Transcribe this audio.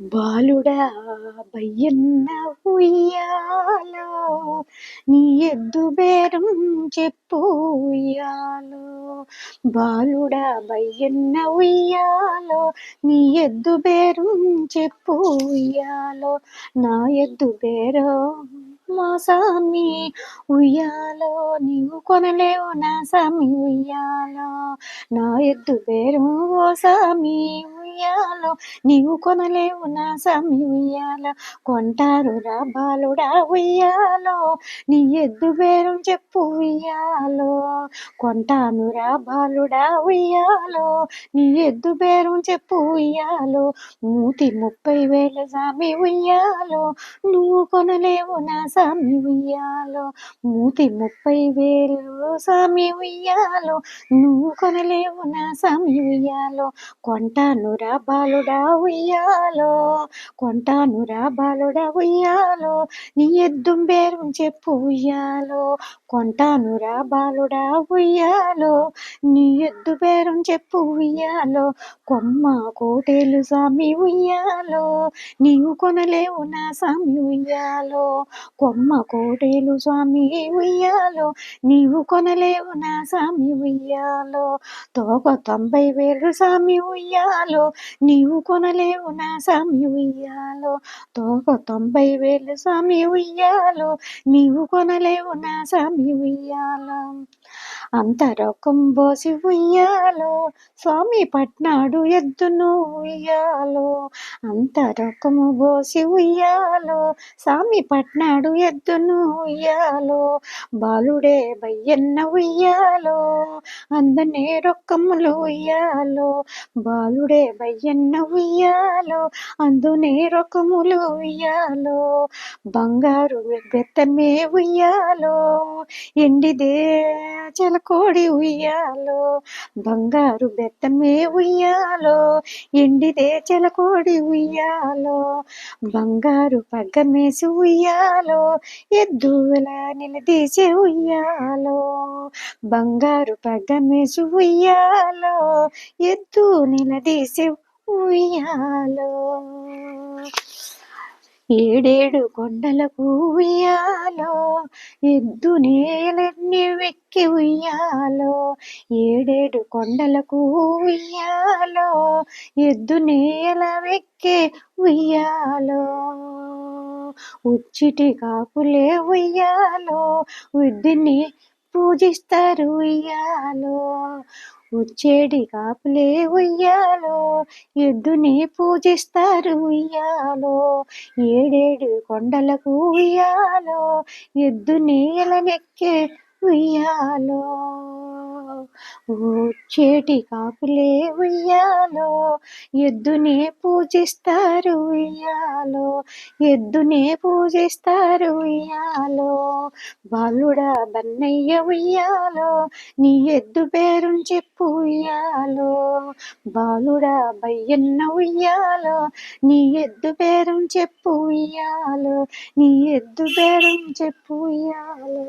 బాలుడా బయ్యన్న ఉయ్యాలో నీ ఎద్దు బేరం చెప్పు ఉయ్యాలో. బాలుడా బయ్యన్న ఉయ్యాలో నీ ఎద్దు బేరం చెప్పు ఉయ్యాలో. నా ఎద్దు బేరం మా సామి ఉయ్యాలో నీవు కొనలేవు నా సామి ఉయ్యాలో. నా ఎద్దు బేరం ఓ సామి ఉయ్యాలో నీవు కొనలేవు నా సామి ఉయ్యాలో. కొంటారు రా బాలుడా ఉయ్యాలో నీ ఎద్దు బేరం చెప్పు ఉయ్యాలో. కొంటాను రా బాలుడా ఉయ్యాలో నీ ఎద్దు బేరం చెప్పు ఉయ్యాలో. మూతి ముప్పై వేల సామి ఉయ్యాలో నువ్వు కొనలేవు నా సామి ఉయ్యాలో. మూతి ముప్పై వేలు సామి ఉయ్యాలో నువ్వు కొనలేవు నా సామి ఉయ్యాలో. కొంటాను రా రా బాలుడా ఉయ్యాలో. కొంటాను రా బాలుడా ఉయ్యాలో. నీ ఎద్దుం బేరం చెప్పు ఉయ్యాలో. కొంటాను రా బాలుడా ఉయ్యాలో. నీ ఎద్దు పేరం చెప్పు ఉయ్యాలో కొమ్మ కోటేలు సామి ఉయ్యాలో నీవు కొనలేవు నా సామి ఉయ్యాలో కొమ్మ కోటేలు స్వామి ఉయ్యాలో నీవు కొనలేవు నా సామి ఉయ్యాలో తోక తొంభై వేలు సామి ఉయ్యాలో నీవు కొనలేవు నా సామి ఉయ్యాలో తోక తొంభై వేలు సామి ఉయ్యాలో నీవు కొనలేవు నా సామి ఉయ్యాలో. అంతరకం బోసి ఉయ్యాలో స్వామి పట్నాడు ఎద్దును ఉయ్యాలో. అంత రకము బోసి ఉయ్యాలో స్వామి పట్నాడు ఎద్దును ఉయ్యాలో. బాలుడే బయ్యన్న ఉయ్యాలో అందనే రొక్కములు ఉయ్యాలో. బాలుడే బయ్యన్న ఉయ్యాలో అందునే రొక్కములు ఉయ్యాలో. బంగారు బెత్తమే ఉయ్యాలో ఎండిదే కోడి ఉయ్యాలో బంగారు బెత్తమే ఉయ్యాలో ఎండిదే చెలకోడి ఉయ్యాలో బంగారు పగ్గమేసి ఉయ్యాలో ఎద్దుల నిలదీసే ఉయ్యాలో బంగారు పగ్గమేసి ఉయ్యాలో ఎద్దు నిలదీసే ఉయ్యాలో. ఏడేడు కొండలకు ఉయ్యాలో ఎద్దు నేలన్నీ వెక్కి ఉయ్యాలో ఏడేడు కొండలకు ఉయ్యాలో ఎద్దు నేల వెక్కి ఉయ్యాలో. ఉచ్చిటి కాపులే ఉయ్యాలో ఉద్దిని పూజిస్తారు ఉయ్యాలో. ఉచ్చేడి కాపులే ఉయ్యాలో ఎద్దుని పూజిస్తారు ఉయ్యాలో. ఏడేడు కొండలకు ఉయ్యాలో ఎద్దు నీలనెక్కే ఉయ్యాలో చేటి కాపులే ఉయ్యాలో ఎద్దునే పూజిస్తారు ఉయ్యాలో ఎద్దునే పూజిస్తారు ఉయ్యాలో బాలుడా బన్నయ్య ఉయ్యాలో నీ ఎద్దు పేరు చెప్పు ఉయ్యాలో బాలుడా బయ్యన్న ఉయ్యాలో నీ ఎద్దు పేరు చెప్పు ఉయ్యాలో నీ ఎద్దు పేరు చెప్పు ఉయ్యాలో.